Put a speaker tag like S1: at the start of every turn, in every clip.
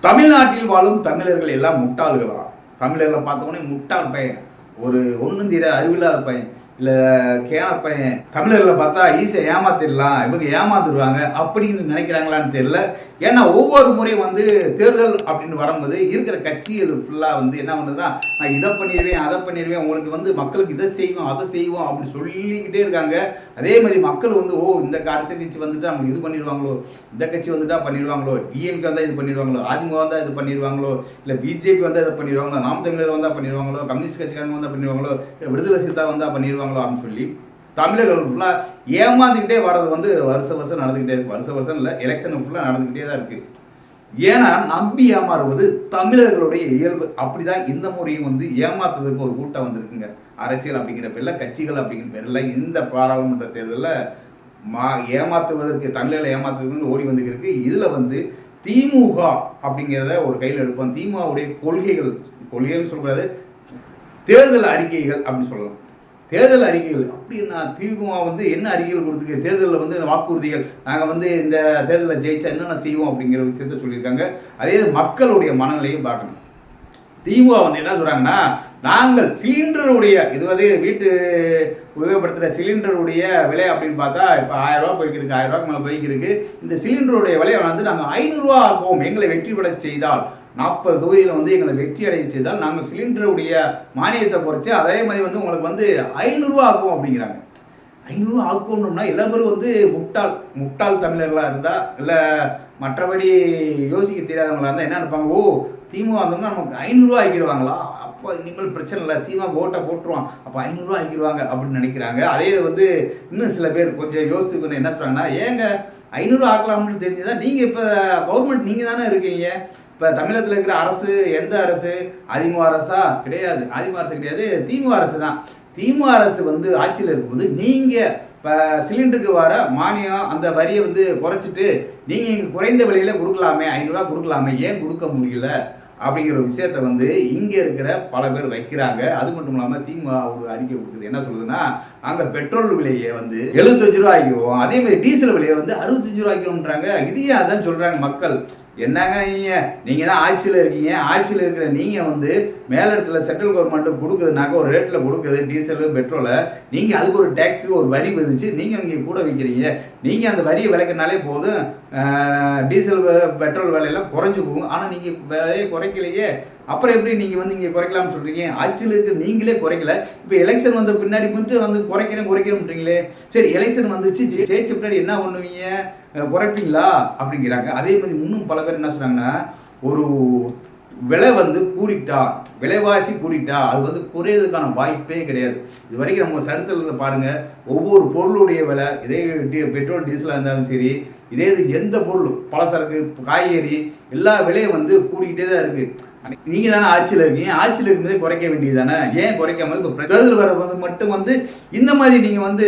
S1: தமிழ்நாட்டில் வாழும் தமிழர்கள் எல்லாம் முட்டாள்களா? தமிழர்களை பார்த்தோன்னே முட்டாள் பையன். ஒரு ஒன்றும் தீர அறிவில்லாத பையன். இல்லை கேன பையன் தமிழர்களை பார்த்தா ஈஸியாக ஏமாத்திடலாம் இவங்க ஏமாத்திடுவாங்க அப்படின்னு நினைக்கிறாங்களான்னு தெரியல. ஏன்னா ஒவ்வொரு முறையும் வந்து தேர்தல் அப்படின்னு வரும்போது இருக்கிற கட்சிகள் ஃபுல்லாக வந்து என்ன பண்ணுதுன்னா நான் இதை பண்ணிடுவேன் அதை பண்ணிடுவேன் உங்களுக்கு வந்து மக்களுக்கு இதை செய்வோம் அதை செய்வோம் அப்படின்னு சொல்லிக்கிட்டே இருக்காங்க. அதே மாதிரி மக்கள் வந்து ஓ இந்த அரசியல் கட்சி வந்துட்டு அவங்க இது பண்ணிடுவாங்களோ இந்த கட்சி வந்துட்டா பண்ணிடுவாங்களோ டிஎம்கே வந்தால் இது பண்ணிடுவாங்களோ அதிமுக வந்தால் இது பண்ணிடுவாங்களோ இல்லை பிஜேபி வந்தால் இதை பண்ணிடுவாங்களோ நாம் தமிழர் வந்தால் பண்ணிடுவாங்களோ கம்யூனிஸ்ட் கட்சிக்காரங்க வந்தால் பண்ணிடுவாங்களோ இல்லை விடுதலை சித்தா வந்தால் பண்ணிடுவாங்க அப்படின்னு சொல்லி தமிழர்கள் ஃபுல்லாக ஏமாந்துக்கிட்டே வர்றது வந்து வருஷ வருஷம் நடந்துக்கிட்டே இருக்கு. வருஷ வருஷம் இல்லை எலெக்ஷன் ஃபுல்லாக நடந்துக்கிட்டே தான் இருக்குது ஏன்னா நம்பி ஏமாறுவது தமிழர்களுடைய இயல்பு. அப்படிதான் இந்த முறையும் வந்து ஏமாத்துறதுக்கு ஒரு கூட்டம் வந்திருக்குங்க. அரசியல் அப்படிங்கிற பேரில் கட்சிகள் அப்படிங்கிற பேரில் இந்த பாராளுமன்ற தேர்தலில் மா ஏமாத்துவதற்கு தமிழர்களை ஏமாத்துவதற்கு ஓடி வந்துருக்கு இதில் வந்து திமுக அப்படிங்கிறத ஒரு கையில் எடுப்போம். திமுகவுடைய கொள்கைகள் கொள்கைன்னு சொல்கிறது தேர்தல் அறிக்கைகள் அப்படின்னு சொல்லலாம். தேர்தல் அறிக்கைகள். அப்படின்னா திமுக வந்து என்ன அறிக்கைகள் கொடுத்துருக்கு? தேர்தலில் வந்து வாக்குறுதிகள் நாங்கள் வந்து இந்த தேர்தலில் ஜெயிச்சா என்னென்ன செய்வோம் அப்படிங்கிற விஷயத்த சொல்லியிருக்காங்க. அதே மக்களுடைய மனநிலையும் பார்க்கணும். திமுக வந்து என்ன சொல்கிறாங்கன்னா நாங்கள் சிலிண்டருடைய இது வந்து வீட்டு உபயோகப்படுத்துகிற சிலிண்டருடைய விலை அப்படின்னு பார்த்தா இப்போ ஆயிரம் ரூபா போய்க்கிருக்கு ஆயிரம் ரூபாய்க்கு மேலே போய்க்கிருக்கு இந்த சிலிண்டருடைய விலையை வந்து நாங்கள் ஐநூறுரூவா ஆக்குவோம். எங்களை வெற்றி பெற செய்தால் நாற்பது தொகுதியில் வந்து எங்களை வெற்றி அடைச்சு தான் நாங்கள் சிலிண்டருடைய மானியத்தை குறைச்சி அதே மாதிரி வந்து உங்களுக்கு வந்து ஐநூறுரூவா ஆக்குவோம் அப்படிங்கிறாங்க. ஐநூறுரூவா ஆக்கணும்னா எல்லா பேரும் வந்து முட்டாள் முட்டாள் தமிழர்களாக இருந்தால் இல்லை மற்றபடி யோசிக்க தெரியாதவங்களா இருந்தால் என்ன நினைப்பாங்க? ஓ திமுக வந்தோம்னா நமக்கு ஐநூறுரூவா ஆக்கிடுவாங்களா? அப்போ இனிமேல் பிரச்சனை இல்லை திமுக ஓட்டை போட்டுருவான். அப்போ ஐநூறுரூவா ஆக்கிடுவாங்க அப்படின்னு நினைக்கிறாங்க. அதே வந்து இன்னும் சில பேர் கொஞ்சம் யோசித்து என்ன சொல்கிறாங்கன்னா ஏங்க ஐநூறுரூவா ஆக்கலாம்னு தெரிஞ்சுதான் நீங்கள் இப்போ கவர்மெண்ட் நீங்கள் தானே இருக்கீங்க. இப்போ தமிழகத்தில் இருக்கிற அரசு எந்த அரசு? அதிமுக அரசா? கிடையாது. அதிமுக அரசு கிடையாது. திமுக அரசு தான். திமுக அரசு வந்து ஆட்சியில் இருக்கும்போது நீங்கள் இப்போ சிலிண்டருக்கு வர மானியம் அந்த வரியை வந்து குறைச்சிட்டு நீங்கள் இங்கே குறைந்த விலையில் கொடுக்கலாமே ஐநூறுரூவா கொடுக்கலாமே ஏன் கொடுக்க முடியல? அப்படிங்கிற ஒரு விஷயத்த வந்து இங்கே இருக்கிற பல பேர் வைக்கிறாங்க. அது மட்டும் இல்லாமல் திமுக ஒரு அறிக்கை கொடுக்குது. என்ன சொல்லுதுன்னா நாங்கள் பெட்ரோல் விலையை வந்து எழுபத்தஞ்சு ரூபா ஆக்கிடுவோம் அதே மாதிரி டீசல் விலையை வந்து அறுபத்தஞ்சு ரூபா ஆக்கிடுவோம்ன்றாங்க இதையே அதான் சொல்கிறாங்க மக்கள்? என்னங்க நீங்கள் நீங்கள் தான் ஆட்சியில் இருக்கீங்க. ஆட்சியில் இருக்கிற நீங்கள் வந்து மேலிடத்துல சென்ட்ரல் கவர்மெண்ட்டு கொடுக்குதுனாக்க ஒரு ரேட்டில் கொடுக்குது டீசலு பெட்ரோலை நீங்கள் அதுக்கு ஒரு டேக்ஸுக்கு ஒரு வரி விதிச்சு நீங்கள் இங்கே கூட வைக்கிறீங்க. நீங்கள் அந்த வரியை விளக்குனாலே போதும். டீசல் பெட்ரோல் விலையெல்லாம் குறைஞ்சி போகும். ஆனால் நீங்கள் விலையை குறைக்கலையே. அப்புறம் எப்படி நீங்கள் வந்து இங்கே குறைக்கலாம்னு சொல்கிறீங்க ஆட்சியில் இருக்க நீங்களே குறைக்கல. இப்போ எலெக்ஷன் வந்த பின்னாடி மட்டும் வந்து குறைக்கிறேன் குறைக்கிறேன்றீங்களே. சரி எலெக்ஷன் வந்துச்சு ஜெயிச்ச பின்னாடி என்ன பண்ணுவீங்க? குறைப்பீங்களா? அப்படிங்கிறாங்க. அதே மாதிரி இன்னும் பல பேர் என்ன சொல்கிறாங்கன்னா ஒரு விலை வந்து கூடிட்டா விலைவாசி கூடிட்டா அது வந்து குறையிறதுக்கான வாய்ப்பே கிடையாது. இது வரைக்கும் நம்ம சரித்திரத்தில் பாருங்கள் ஒவ்வொரு பொருளுடைய விலை இதே பெட்ரோல் டீசலாக இருந்தாலும் சரி இதே இது எந்த பொருள் பலசரக்கு காய்கறி எல்லா விலையும் வந்து கூடிக்கிட்டே தான் இருக்குது நீங்கள் தானே ஆட்சியில் இருக்கீங்க ஆட்சியில் இருக்கும்போது குறைக்க வேண்டியது தானே? ஏன் குறைக்காம இப்போ தேர்தல் வர வந்து மட்டும் வந்து இந்த மாதிரி நீங்கள் வந்து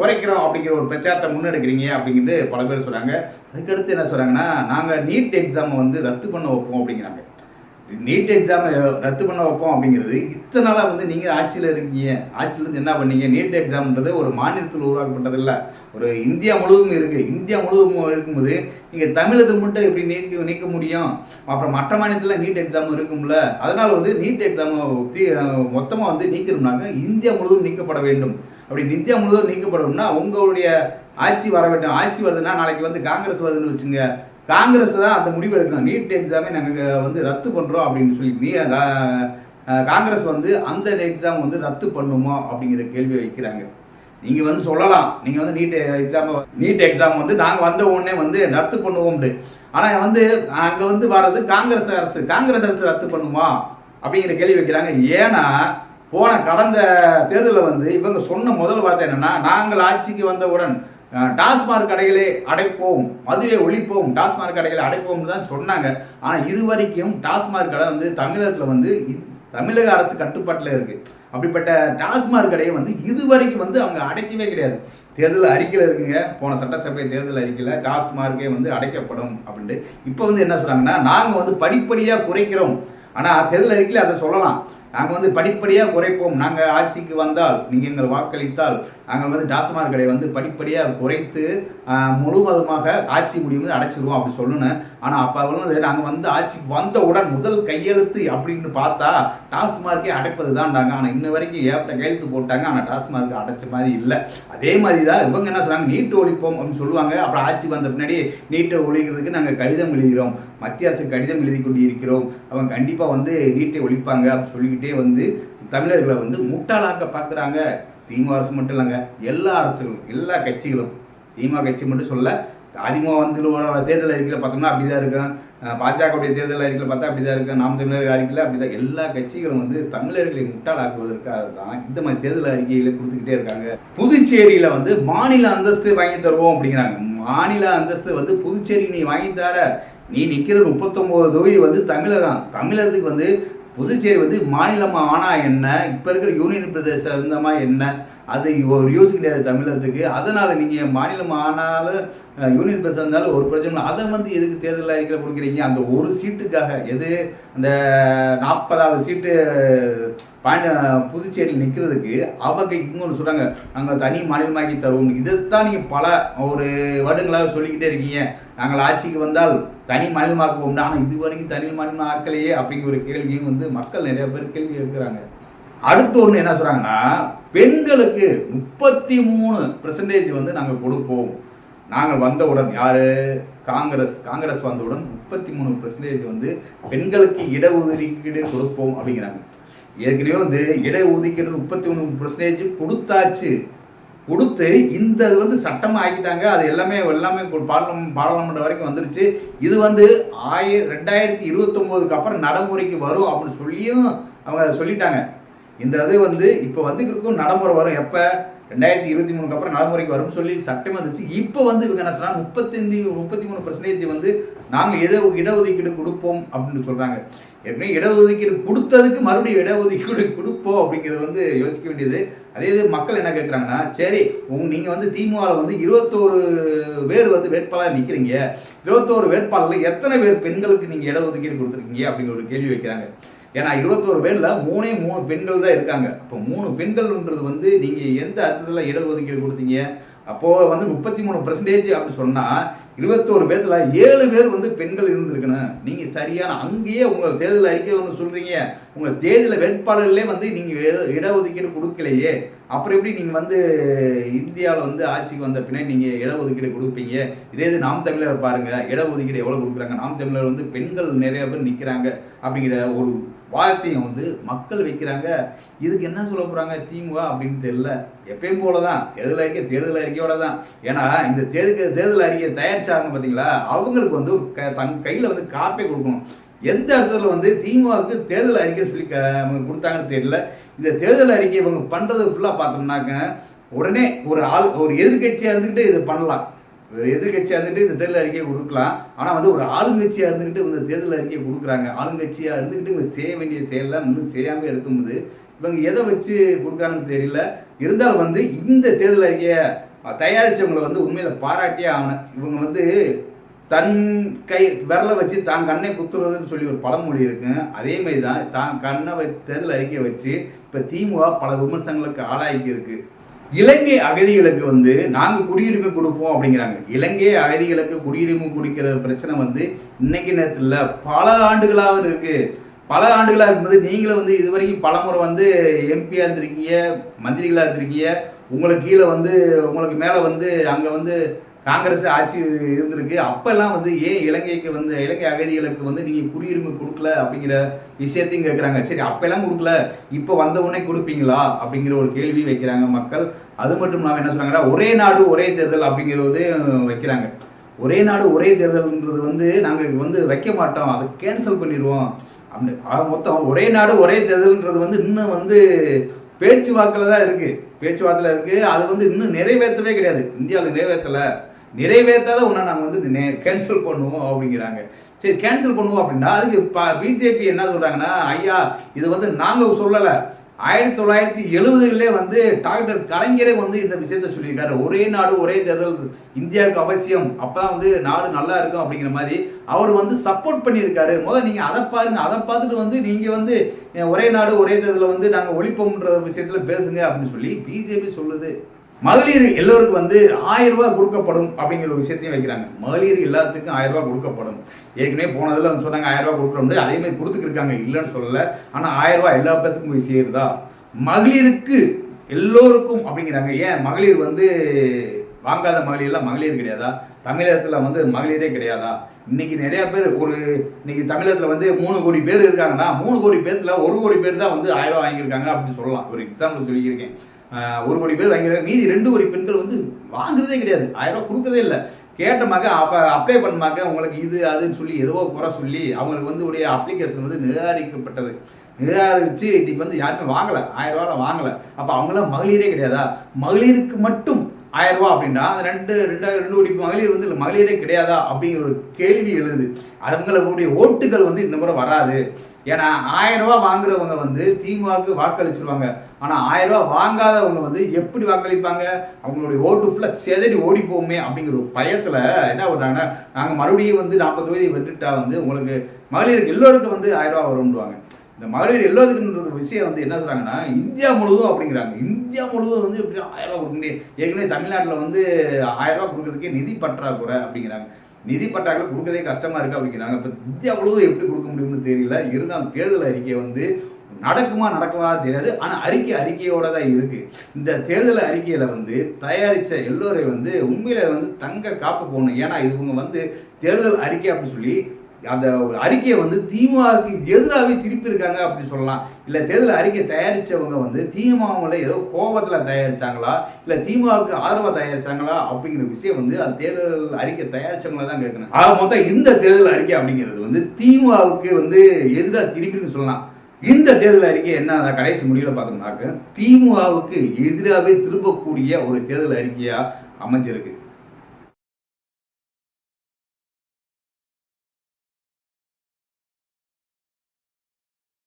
S1: குறைக்கிறோம் அப்படிங்கிற ஒரு பிரச்சாரத்தை முன்னெடுக்கிறீங்க அப்படிங்கிறது பல பேர் சொல்கிறாங்க அதுக்கடுத்து என்ன சொல்கிறாங்கன்னா நாங்கள் நீட் எக்ஸாமை வந்து ரத்து பண்ண வைப்போம் அப்படிங்கிறாங்க. நீட் எக்ஸாமை ரத்து பண்ண வைப்போம் அப்படிங்கிறது இத்தனை நாளாக வந்து நீங்கள் ஆட்சியில் இருக்கீங்க. ஆட்சியிலேருந்து என்ன பண்ணீங்க? நீட் எக்ஸாம்ன்றது ஒரு மாநிலத்தில் உருவாக்கப்பட்டதில்ல. ஒரு இந்தியா முழுவதும் இருக்குது இந்தியா முழுவதும் இருக்கும்போது நீங்கள் தமிழகத்தில் மட்டும் எப்படி நீக்க நீக்க முடியும்? அப்புறம் மற்ற மாநிலத்தில் நீட் எக்ஸாம் இருக்கும்ல. அதனால் வந்து நீட் எக்ஸாமை மொத்தமாக வந்து நீக்கணும்னாக்க இந்தியா முழுவதும் நீக்கப்பட வேண்டும். அப்படி இந்தியா முழுவதும் நீக்கப்படணும்னா உங்களுடைய ஆட்சி வர வேண்டும். ஆட்சி வருதுன்னா நாளைக்கு வந்து காங்கிரஸ் வருதுன்னு வச்சுங்க. காங்கிரஸ் தான் அந்த முடிவு எடுக்கணும். நீட் எக்ஸாமே நாங்கள் வந்து ரத்து பண்ணுறோம் அப்படின்னு சொல்லி நீ காங்கிரஸ் வந்து அந்த எக்ஸாம் வந்து ரத்து பண்ணுமா அப்படிங்கிற கேள்வி வைக்கிறாங்க. நீங்கள் வந்து சொல்லலாம். நீங்கள் வந்து நீட் எக்ஸாம் நீட் எக்ஸாம் வந்து நாங்கள் வந்த உடனே வந்து ரத்து பண்ணுவோம்னு ஆனால் வந்து அங்கே வந்து வர்றது காங்கிரஸ் அரசு. காங்கிரஸ் அரசு ரத்து பண்ணுமா அப்படிங்கிற கேள்வி வைக்கிறாங்க. ஏன்னா போன கடந்த தேர்தலில் வந்து இவங்க சொன்ன முதல் வார்த்தை என்னன்னா நாங்கள் ஆட்சிக்கு வந்தவுடன் டாஸ்மாக் கடைகளை அடைப்போம் மதுவை ஒழிப்போம் டாஸ்மாக் கடைகளை அடைப்போம்னு தான் சொன்னாங்க. ஆனால் இது வரைக்கும் டாஸ்மாக் கடை வந்து தமிழகத்தில் வந்து தமிழக அரசு கட்டுப்பாட்டில் இருக்குது அப்படிப்பட்ட டாஸ்மாக் கடையை வந்து இது வரைக்கும் வந்து அவங்க அடைக்கவே கிடையாது. தேர்தல் அறிக்கையில் இருக்குங்க. போன சட்டசபை தேர்தல் அறிக்கையில் டாஸ்மார்க்கே வந்து அடைக்கப்படும் அப்படின்ட்டு. இப்போ வந்து என்ன சொல்கிறாங்கன்னா நாங்கள் வந்து படிப்படியாக குறைக்கிறோம். ஆனால் தேர்தல் அறிக்கையில் அதை சொல்லலாம். நாங்கள் வந்து படிப்படியாக குறைப்போம். நாங்கள் ஆட்சிக்கு வந்தால் நீங்கள் எங்கள் வாக்களித்தால் நாங்கள் வந்து டாஸ்மாக் கடையை வந்து படிப்படியாக குறைத்து முழுவதுமாக ஆட்சி முடியும் வந்து அடைச்சிருவோம் அப்படி சொல்லணும் ஆனால் அப்போ வந்து நாங்கள் வந்து ஆட்சிக்கு வந்தவுடன் முதல் கையெழுத்து அப்படின்னு பார்த்தா டாஸ்மார்க்கே அடைப்பது தான்டாங்க ஆனால் இன்ன வரைக்கும் ஏப்பட்ட கையெழுத்து போட்டாங்க. ஆனால் டாஸ்மார்க் அடைச்ச மாதிரி இல்லை. அதே மாதிரி தான் இவங்க என்ன சொல்கிறாங்க நீட்டு ஒழிப்போம் அப்படின்னு சொல்லுவாங்க. அப்புறம் ஆட்சி வந்த பின்னாடி நீட்டை ஒழிக்கிறதுக்கு நாங்கள் கடிதம் எழுதுகிறோம். மத்திய அரசு கடிதம் எழுதி கொண்டு இருக்கிறோம் அவங்க கண்டிப்பாக வந்து நீட்டை ஒழிப்பாங்க அப்படின்னு சொல்லிக்கிட்டே வந்து தமிழர்களை வந்து முட்டாளாக்க பார்க்குறாங்க திமுக அரசு மட்டும் இல்லைங்க எல்லா அரசுகளும் எல்லா கட்சிகளும் திமுக கட்சி மட்டும் சொல்ல அதிமுக வந்து தேர்தல் அறிக்கையில் பார்த்தோம்னா அப்படி தான் இருக்கும் பாஜகவுடைய தேர்தல் அறிக்கையில் பார்த்தா அப்படி தான் இருக்கும் நாம் தமிழர் அறிக்கையில் அப்படி தான் எல்லா கட்சிகளும் வந்து தமிழர்களை முட்டாளாக்குவதற்காக தான் இந்த மாதிரி தேர்தல் அறிக்கைகளை கொடுத்துக்கிட்டே இருக்காங்க. புதுச்சேரியில் வந்து மாநில அந்தஸ்து வாங்கி தருவோம் அப்படிங்கிறாங்க. மாநில அந்தஸ்து வந்து புதுச்சேரி நீ வாங்கி தர நீ நிற்கிறது முப்பத்தொம்போது தொகுதி வந்து தமிழர் தான். தமிழகத்துக்கு வந்து புதுச்சேரி வந்து மாநிலம் ஆனால் என்ன? இப்போ இருக்கிற யூனியன் பிரதேசம் இருந்தமாக என்ன? அது ஒரு யூஸ் கிடையாது தமிழகத்துக்கு. அதனால் நீங்கள் மாநிலம் ஆனாலும் யூனியன் பிரதேசம் இருந்தாலும் ஒரு பிரச்சனை இல்லை. அதை வந்து எதுக்கு தேர்தல் அறிக்கையில் கொடுக்குறீங்க? அந்த ஒரு சீட்டுக்காக எது? அந்த நாற்பதாவது சீட்டு பாண்ட புதுச்சேரியில் நிற்கிறதுக்கு அவங்க இன்னொன்று சொல்கிறாங்க நாங்கள் தனி மாநிலமாக்கி தருவோம். இதைத்தான் நீங்கள் பல ஒரு வருடங்களாக சொல்லிக்கிட்டே இருக்கீங்க. நாங்கள் ஆட்சிக்கு வந்தால் தனி மாநிலமாக்குவோம் ஆனால் இது வரைக்கும் தனி மாநிலம் ஆக்கலையே அப்படிங்கிற ஒரு கேள்வியும் வந்து மக்கள் நிறைய பேர் கேள்வி கேட்குறாங்க. அடுத்து ஒன்று என்ன சொல்கிறாங்கன்னா பெண்களுக்கு முப்பத்தி மூணு பெர்சன்டேஜ் வந்து நாங்கள் கொடுப்போம். நாங்கள் வந்தவுடன் யார்? காங்கிரஸ் காங்கிரஸ் வந்தவுடன் முப்பத்தி மூணு பெர்சன்டேஜ் வந்து பெண்களுக்கு இடஒதுக்கீடு கொடுப்போம் அப்படிங்கிறாங்க. ஏற்கனவே வந்து இடஒதுக்கீடு முப்பத்தி மூணு பெர்சன்டேஜ் கொடுத்தாச்சு. கொடுத்து இந்த இது வந்து சட்டமாக ஆக்கிட்டாங்க. அது எல்லாமே எல்லாமே பார்லமெண்ட் பாராளுமன்றம் வரைக்கும் வந்துருச்சு. இது வந்து ஆய ரெண்டாயிரத்தி இருபத்தொம்போதுக்கு அப்புறம் நடைமுறைக்கு வரும் அப்படின்னு சொல்லியும் அவங்க சொல்லிட்டாங்க. இந்த இது வந்து இப்போ வந்து இருக்கும். நடைமுறை வரும் எப்போ? ரெண்டாயிரத்தி இருபத்தி மூணுக்கு அப்புறம் நடைமுறைக்கு வரும்னு சொல்லி சட்டம் வந்துச்சு இப்போ வந்து இவங்க என்ன முப்பத்தஞ்சு முப்பத்தி மூணு பர்சன்டேஜ் வந்து நாங்கள் எதோ இடஒதுக்கீடு கொடுப்போம் அப்படின்னு சொல்கிறாங்க ஏற்கனவே இடஒதுக்கீடு கொடுத்ததுக்கு மறுபடியும் இடஒதுக்கீடு கொடுப்போம் அப்படிங்கிறது வந்து யோசிக்க வேண்டியது. அதே இது மக்கள் என்ன கேட்குறாங்கன்னா சரி உங்க நீங்கள் வந்து திமுகவில் வந்து இருபத்தோரு பேர் வந்து வேட்பாளர் நிற்கிறீங்க இருபத்தோரு வேட்பாளர்கள் எத்தனை பேர் பெண்களுக்கு நீங்கள் இடஒதுக்கீடு கொடுத்துருக்கீங்க அப்படிங்கிற ஒரு கேள்வி வைக்கிறாங்க. ஏன்னா இருபத்தோரு பேரில் மூணே மூணு பெண்கள் தான் இருக்காங்க. அப்போ மூணு பெண்கள்ன்றது வந்து நீங்கள் எந்த அர்த்தத்தில் இடஒதுக்கீடு கொடுத்தீங்க? அப்போது வந்து முப்பத்தி மூணு பர்சன்டேஜ் அப்படின்னு சொன்னால் இருபத்தோரு பேர்த்தில் ஏழு பேர் வந்து பெண்கள் இருந்திருக்கணும். நீங்கள் சரியான அங்கேயே உங்கள் தேர்தல் அறிக்கை ஒன்று சொல்கிறீங்க உங்கள் தேர்தல் வேட்பாளர்களே வந்து நீங்கள் இடஒதுக்கீடு கொடுக்கலையே. அப்புறம் எப்படி நீங்கள் வந்து இந்தியாவில் வந்து ஆட்சிக்கு வந்த பின்னாடி நீங்கள் இடஒதுக்கீடு கொடுப்பீங்க? இதே இது நாம் தமிழர் பாருங்கள் இடஒதுக்கீடு எவ்வளோ கொடுக்குறாங்க? நாம் தமிழர் வந்து பெண்கள் நிறைய பேர் நிற்கிறாங்க அப்படிங்கிற ஒரு வார்த்தையும் வந்து மக்கள் வைக்கிறாங்க. இதுக்கு என்ன சொல்ல போகிறாங்க திமுக அப்படின்னு தெரியல. எப்பயும் போல தான் தேர்தல் அறிக்கை தேர்தல் அறிக்கையோட தான் ஏன்னா இந்த தேர்தல் தேர்தல் அறிக்கையை தயாரிச்சாங்க பார்த்தீங்களா அவங்களுக்கு வந்து க தங் கையில் வந்து காப்பே கொடுக்கணும். எந்த இடத்துல வந்து திமுகவுக்கு தேர்தல் அறிக்கை சொல்லி க அவங்க கொடுத்தாங்கன்னு தெரியல. இந்த தேர்தல் அறிக்கை இவங்க பண்ணுறது ஃபுல்லாக பார்த்தோம்னாக்க உடனே ஒரு ஆள் ஒரு எதிர்கட்சியாக இருந்துக்கிட்டு இது பண்ணலாம். எதிர்கட்சியாக இருந்துட்டு இந்த தேர்தல் அறிக்கையை கொடுக்கலாம். ஆனால் வந்து ஒரு ஆளுங்கட்சியாக இருந்துக்கிட்டு இந்த தேர்தல் அறிக்கையை கொடுக்குறாங்க. ஆளுங்கட்சியாக இருந்துக்கிட்டு இவங்க செய்ய வேண்டிய செயலாம் இன்னும் செய்யாமல் இருக்கும்போது இவங்க எதை வச்சு கொடுக்குறாங்கன்னு தெரியல. இருந்தாலும் வந்து இந்த தேர்தல் அறிக்கையை தயாரித்தவங்களை வந்து உண்மையில் பாராட்டியே ஆகணும். இவங்க வந்து தன் கை விரலை வச்சு தான் கண்ணை குத்துறதுன்னு சொல்லி ஒரு பழமொழி இருக்கு. அதே மாதிரி தான் தான் கண்ணை வை தேர்தல் அறிக்கையை வச்சு இப்போ திமுக பல விமர்சனங்களுக்கு ஆளாகி இருக்குது இலங்கை அகதிகளுக்கு வந்து நாங்கள் குடியுரிமை கொடுப்போம் அப்படிங்கிறாங்க. இலங்கை அகதிகளுக்கு குடியுரிமை கொடுக்கிற பிரச்சனை வந்து இன்னைக்கு நேரத்தில் பல ஆண்டுகளாக இருக்கு. பல ஆண்டுகளாக இருக்கும்போது நீங்களும் வந்து இது வரைக்கும் பல முறை வந்து எம்பியாக இருந்திருக்கீங்க மந்திரிகளாக இருந்திருக்கீங்க. உங்களுக்கு கீழே வந்து உங்களுக்கு மேலே வந்து அங்கே வந்து காங்கிரஸ் ஆட்சி இருந்திருக்கு. அப்பெல்லாம் வந்து ஏன் இலங்கைக்கு வந்து இலங்கை அகதிகளுக்கு வந்து நீங்கள் குடியுரிமை கொடுக்கல அப்படிங்கிற விஷயத்தையும் கேட்குறாங்க சரி அப்பெல்லாம் கொடுக்கல. இப்போ வந்த உடனே கொடுப்பீங்களா அப்படிங்கிற ஒரு கேள்வி வைக்கிறாங்க மக்கள். அது மட்டும் இல்லாமல் என்ன சொல்கிறாங்கன்னா ஒரே நாடு ஒரே தேர்தல் அப்படிங்கிறது வைக்கிறாங்க. ஒரே நாடு ஒரே தேர்தல்ன்றது வந்து நாங்கள் வந்து வைக்க மாட்டோம். அதை கேன்சல் பண்ணிடுவோம். அப்படி மொத்தம் ஒரே நாடு ஒரே தேர்தல்ன்றது வந்து இன்னும் வந்து பேச்சுவாக்கில் தான் இருக்குது பேச்சுவார்த்தையில் இருக்குது அது வந்து இன்னும் நிறைவேற்றவே கிடையாது. இந்தியாவில் நிறைவேற்றலை. நிறைவேற்றாத ஒன்றை நாங்கள் வந்து நே கேன்சல் பண்ணுவோம் அப்படிங்கிறாங்க. சரி கேன்சல் பண்ணுவோம் அப்படின்னா அதுக்கு இப்போ பிஜேபி என்ன சொல்கிறாங்கன்னா ஐயா இது வந்து நாங்கள் சொல்லலை. ஆயிரத்தி தொள்ளாயிரத்தி எழுபதுகளிலே வந்து டாக்டர் கலைஞரே வந்து இந்த விஷயத்த சொல்லியிருக்காரு. ஒரே நாடு ஒரே தேர்தல் இந்தியாவுக்கு அவசியம். அப்பதான் வந்து நாடு நல்லா இருக்கும் அப்படிங்கிற மாதிரி அவர் வந்து சப்போர்ட் பண்ணியிருக்காரு. முதல் நீங்கள் அதை பாருங்க. அதை பார்த்துட்டு வந்து நீங்கள் வந்து ஒரே நாடு ஒரே தேர்தலில் வந்து நாங்கள் ஒழிப்போம்ன்ற விஷயத்தில் பேசுங்க அப்படின்னு சொல்லி பிஜேபி சொல்லுது. மகளிர் எல்லோருக்கும் வந்து ஆயிரம் ரூபாய் கொடுக்கப்படும் அப்படிங்கிற ஒரு விஷயத்தையும் வைக்கிறாங்க. மகளிர் எல்லாத்துக்கும் ஆயிரம் ரூபாய் கொடுக்கப்படும். ஏற்கனவே போனதில் வந்து சொன்னாங்க ஆயிரம் ரூபாய் கொடுக்கணும் அதே மாதிரி கொடுத்துருக்காங்க இல்லைன்னு சொல்லலை. ஆனால் ஆயிரம் ரூபாய் எல்லா பேத்துக்கும் போய் சேருதா? மகளிருக்கு எல்லோருக்கும் அப்படிங்கிறாங்க. ஏன்? மகளிர் வந்து வாங்காத மகளிர்லாம் மகளிர் கிடையாதா? தமிழகத்தில் வந்து மகளிரே கிடையாதா? இன்னைக்கு நிறைய பேர் ஒரு இன்னைக்கு தமிழகத்தில் வந்து மூணு கோடி பேர் இருக்காங்கன்னா மூணு கோடி பேர்த்தில் ஒரு கோடி பேர் தான் வந்து ஆயிரம் ரூபாய் வாங்கியிருக்காங்க அப்படின்னு சொல்லலாம். ஒரு எக்ஸாம்பிள் சொல்லியிருக்கேன். ஒரு கோடி பேர் வாங்கிறாங்க மீதி ரெண்டு கோடி பெண்கள் வந்து வாங்குறதே கிடையாது. ஆயிரம் ரூபாய் கொடுக்கறதே இல்லை. கேட்டமாக்க அப்போ அப்ளை பண்ணமாக்க உங்களுக்கு இது அதுன்னு சொல்லி ஏதோ குறை சொல்லி அவங்களுக்கு வந்து உடைய அப்ளிகேஷன் வந்து நிராகரிக்கப்பட்டது. நிராகரித்து இன்னைக்கு வந்து யாருமே வாங்கலை. ஆயிரம் ரூபாவில் வாங்கலை. அப்போ அவங்களாம் மகளிரே கிடையாதா? மகளிருக்கு மட்டும் ஆயிரம் ரூபா அப்படின்னா அந்த ரெண்டு ரெண்டாயிரம் ரெண்டு கோடி மகளிர் வந்து மகளிரே கிடையாதா? அப்படிங்கிற ஒரு கேள்வி எழுது. அவங்களுடைய ஓட்டுகள் வந்து இந்த முறை வராது. ஏன்னா ஆயிரம் ரூபா வாங்குறவங்க வந்து திமுகவுக்கு வாக்களிச்சிருவாங்க. ஆனால் ஆயிரம் ரூபா வாங்காதவங்க வந்து எப்படி வாக்களிப்பாங்க? அவங்களுடைய ஓட்டு ஃபுல்லாக செதறி ஓடி போகுமே அப்படிங்கிற ஒரு பயத்தில் என்ன பண்ணுறாங்கன்னா நாங்கள் மறுபடியும் வந்து நாற்பது தொகுதி வெட்டுட்டா வந்து உங்களுக்கு மகளிருக்கு எல்லோருக்கும் வந்து ஆயிரம் ரூபா வரும்னுவாங்க இந்த மகளிர் எல்லோருக்குன்ற விஷயம் வந்து என்ன சொல்றாங்கன்னா இந்தியா முழுவதும் அப்படிங்கிறாங்க. இந்தியா முழுவதும் வந்து எப்படி ஆயிரம் ரூபா கொடுக்க முடியும்? ஏற்கனவே தமிழ்நாட்டில் வந்து ஆயிரம் ரூபா கொடுக்கறதுக்கே நிதி பற்றாக்குறை அப்படிங்கிறாங்க. நிதி பற்றாக்குறை கொடுக்கறதே கஷ்டமா இருக்கு அப்படிங்கிறாங்க இப்போ இந்தியா முழுவதும் எப்படி கொடுக்க முடியும்னு தெரியல. இருந்தாலும் தேர்தல் அறிக்கை வந்து நடக்குமா நடக்குமா தெரியாது. ஆனால் அறிக்கை அறிக்கையோட தான் இருக்கு. இந்த தேர்தல் அறிக்கையில வந்து தயாரித்த எல்லோரையும் வந்து உண்மையில வந்து தங்க காப்பு போகணும் ஏன்னா இவங்க வந்து தேர்தல் அறிக்கை அப்படின்னு சொல்லி அந்த ஒரு அறிக்கையை வந்து திமுகவுக்கு எதிராகவே திருப்பி இருக்காங்க அப்படின்னு சொல்லலாம். இல்லை தேர்தல் அறிக்கை தயாரித்தவங்க வந்து திமுகவில் ஏதோ கோபத்தில் தயாரிச்சாங்களா? இல்லை திமுகவுக்கு ஆதரவாக தயாரித்தாங்களா அப்படிங்கிற விஷயம் வந்து அந்த தேர்தல் அறிக்கை தயாரித்தவங்கள தான் கேட்கணும். ஆக மொத்தம் இந்த தேர்தல் அறிக்கை அப்படிங்கிறது வந்து திமுகவுக்கு வந்து எதிராக திருப்பின்னு சொல்லலாம். இந்த தேர்தல் அறிக்கை என்ன? கடைசி முடிவில் பார்த்தோம்னாக்க திமுகவுக்கு எதிராகவே திரும்பக்கூடிய ஒரு தேர்தல் அறிக்கையாக அமைஞ்சிருக்கு.